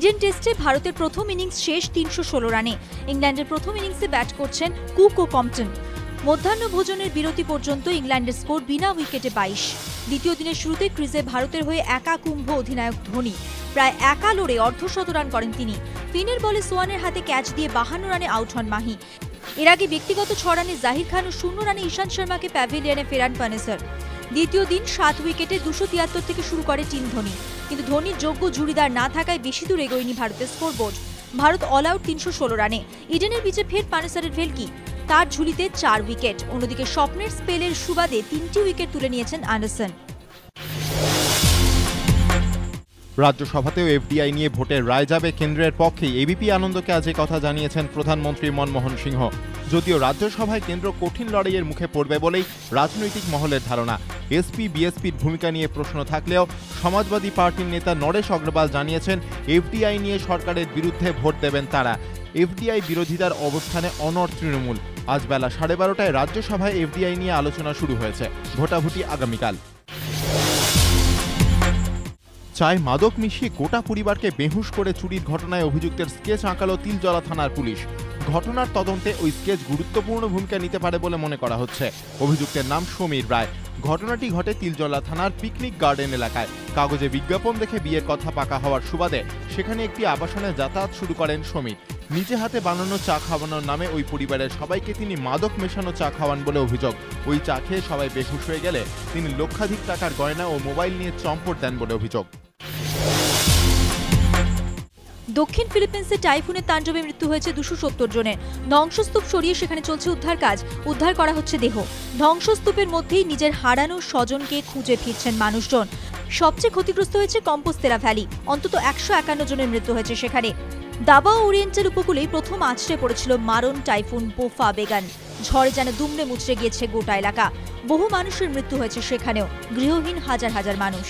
Eden টেস্টে ভারতের প্রথম ইনিংস শেষ তিনশো ষোলো রানে। ইংল্যান্ডের প্রথম ইনিংসে ব্যাট করছেন কুক ও কম্পটন। মধ্যাহ্ন ভোজনের বিরতি পর্যন্ত ইংল্যান্ডের স্কোর বিনা উইকেটে বাইশ। দ্বিতীয় দিনের শুরুতে ক্রিজে ভারতের হয়ে একা কুম্ভ অধিনায়ক ধোনি। প্রায় একা লড়ে অর্ধশত রান করেন তিনি। ফিনের বলে সোয়ানের হাতে ক্যাচ দিয়ে বাহান্ন রানে আউট হন মাহি। এর আগে ব্যক্তিগত ছ রানে জাহির খান ও শূন্য রানে ঈশান্ত শর্মাকে প্যাভিলিয়নে ফেরান পানেসার। দ্বিতীয় দিন সাত উইকেটে দুশো তিয়াত্তর থেকে শুরু করে টিম ধোনি। কিন্তু ধোনির যোগ্য জুড়িদার না থাকায় বেশি দূর এগোয়নি ভারতের স্কোরবোর্ড। ভারত অল আউট তিনশো ষোলো রানে। ইডেনের বিচে ফের পানেসারের ভেলকি। তার ঝুলিতে চার উইকেট। অন্যদিকে স্বপ্নের স্পেলের সুবাদে তিনটি উইকেট তুলে নিয়েছেন অ্যান্ডারসন। রাজ্যসভাতেও এফডিআই নিয়ে ভোটের রায় যাবে কেন্দ্রের পক্ষে এবিপি আনন্দকে আজ কথা জানিয়েছেন প্রধানমন্ত্রী মনমোহন সিংহ। যদিও রাজ্যসভায় কেন্দ্র কঠিন লড়াইয়ের মুখে পড়বে বলেই রাজনৈতিক মহলের ধারণা। এসপি, বিএসপির ভূমিকা নিয়ে প্রশ্ন থাকলেও সমাজবাদী পার্টির নেতা নরেশ অগ্রওয়াল জানিয়েছেন, এফডিআই নিয়ে সরকারের বিরুদ্ধে ভোট দেবেন তারা। এফডিআই বিরোধিতার অবস্থানে অনড় তৃণমূল। আজ বেলা সাড়ে বারোটায় রাজ্যসভায় এফডিআই নিয়ে আলোচনা শুরু হয়েছে। ভোটাভুটি আগামীকাল। চায় মাদক মিশিয়ে গোটা পরিবারকে বেহুশ করে চুরির ঘটনায় অভিযুক্তের স্কেচ আঁকালো তিলজলা থানার পুলিশ। ঘটনার তদন্তে ওই স্কেচ গুরুত্বপূর্ণ ভূমিকা নিতে পারে বলে মনে করা হচ্ছে। অভিযুক্তের নাম সমীর রায়। ঘটনাটি ঘটে তিলজলা থানার পিকনিক গার্ডেন এলাকায়। কাগজে বিজ্ঞাপন দেখে বিয়ের কথা পাকা হওয়ার সুবাদে সেখানে একটি আবাসনে যাতায়াত শুরু করেন সমীর। নিজে হাতে বানানো চা খাওয়ানোর নামে ওই পরিবারের সবাইকে তিনি মাদক মেশানো চা খাওয়ান বলে অভিযোগ। ওই চা খেয়ে সবাই বেহুশ হয়ে গেলে তিনি লক্ষাধিক টাকার গয়না ও মোবাইল নিয়ে চম্পট দেন বলে অভিযোগ। দক্ষিণ ফিলিপিন্সে টাইফুনের তাণ্ডবে মৃত্যু হয়েছে দুশো সত্তর জনের। ধ্বংসস্তূপ সরিয়ে সেখানে চলছে উদ্ধার কাজ। উদ্ধার করা হচ্ছে দেহ। ধ্বংসস্তূপের মধ্যেই নিজের হারানো স্বজনকে খুঁজে ফিরছেন মানুষজন। সবচেয়ে ক্ষতিগ্রস্ত হয়েছে কম্পোস্তেরা ভ্যালি। অন্তত একশো একান্ন জনের মৃত্যু হয়েছে সেখানে। দাবা ওরিয়েন্টের উপকূলেই প্রথম আছড়ে পড়েছিল মারণ টাইফুন বোফা বেগান। ঝড়ে যেন দুমড়ে মুচড়ে গিয়েছে গোটা এলাকা। বহু মানুষের মৃত্যু হয়েছে সেখানেও। গৃহহীন হাজার হাজার মানুষ।